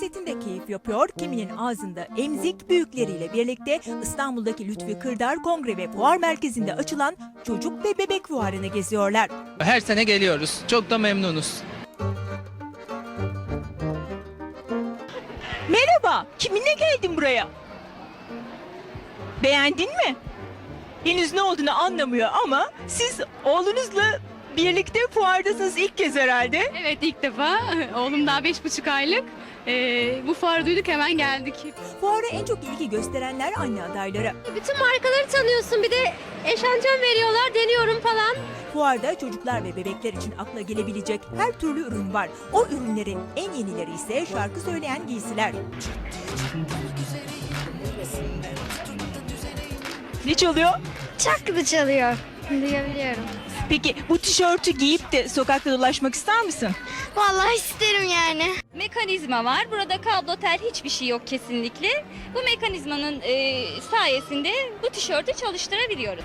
keyif yapıyor, kiminin ağzında emzik büyükleriyle birlikte İstanbul'daki Lütfi Kırdar Kongre ve Fuar Merkezi'nde açılan çocuk ve bebek fuarını geziyorlar. Her sene geliyoruz. Çok da memnunuz. Merhaba, kiminle geldin buraya? Beğendin mi? Henüz ne olduğunu anlamıyor ama siz oğlunuzla birlikte fuardasınız ilk kez herhalde. Evet ilk defa. Oğlum daha beş buçuk aylık. Ee, bu fuarı duyduk hemen geldik. Fuara en çok ilgi gösterenler anne adayları. Bütün markaları tanıyorsun bir de eşantiyon veriyorlar deniyorum falan. Fuarda çocuklar ve bebekler için akla gelebilecek her türlü ürün var. O ürünlerin en yenileri ise şarkı söyleyen giysiler. Ne çalıyor? Çaklı çalıyor. Duyabiliyorum. Peki bu tişörtü giyip de sokakta dolaşmak ister misin? Vallahi isterim yani. mekanizma var. Burada kablo tel hiçbir şey yok kesinlikle. Bu mekanizmanın e, sayesinde bu tişörtü çalıştırabiliyoruz.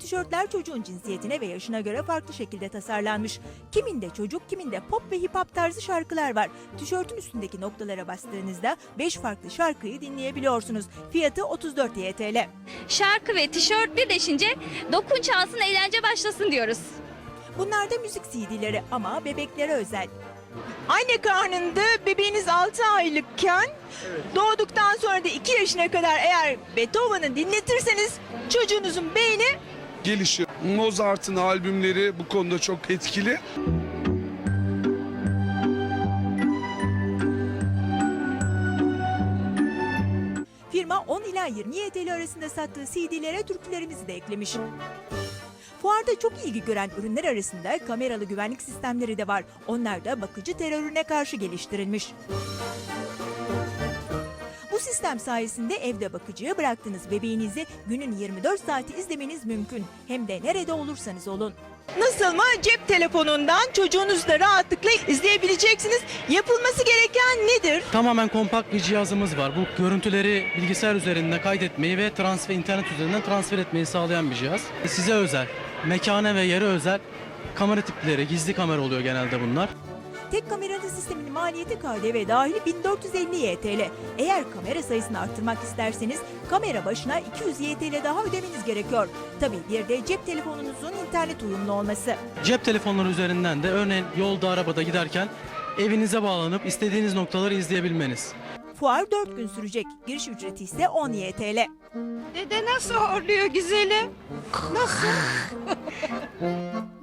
Tişörtler çocuğun cinsiyetine ve yaşına göre farklı şekilde tasarlanmış. Kiminde çocuk, kiminde pop ve hip hop tarzı şarkılar var. Tişörtün üstündeki noktalara bastığınızda 5 farklı şarkıyı dinleyebiliyorsunuz. Fiyatı 34 YTL. Şarkı ve tişört birleşince dokun çalsın eğlence başlasın diyoruz. Bunlar da müzik CD'leri ama bebeklere özel. Anne karnında bebeğiniz 6 aylıkken doğduktan sonra da 2 yaşına kadar eğer Beethoven'ı dinletirseniz çocuğunuzun beyni gelişiyor. Mozart'ın albümleri bu konuda çok etkili. Firma 10 ila 20 YTL arasında sattığı CD'lere türkülerimizi de eklemiş. Fuarda çok ilgi gören ürünler arasında kameralı güvenlik sistemleri de var. Onlar da bakıcı terörüne karşı geliştirilmiş. Bu sistem sayesinde evde bakıcıya bıraktığınız bebeğinizi günün 24 saati izlemeniz mümkün. Hem de nerede olursanız olun. Nasıl mı? Cep telefonundan çocuğunuzla rahatlıkla izleyebileceksiniz. Yapılması gereken nedir? Tamamen kompakt bir cihazımız var. Bu görüntüleri bilgisayar üzerinde kaydetmeyi ve transfer internet üzerinden transfer etmeyi sağlayan bir cihaz. Size özel, mekane ve yere özel kamera tipleri, gizli kamera oluyor genelde bunlar. Tek kameralı sistemin maliyeti KDV dahil 1450 YTL. Eğer kamera sayısını arttırmak isterseniz kamera başına 200 YTL daha ödemeniz gerekiyor. Tabii bir de cep telefonunuzun internet uyumlu olması. Cep telefonları üzerinden de örneğin yolda arabada giderken evinize bağlanıp istediğiniz noktaları izleyebilmeniz. Fuar 4 gün sürecek. Giriş ücreti ise 10 YTL. Dede nasıl horluyor güzelim? Nasıl?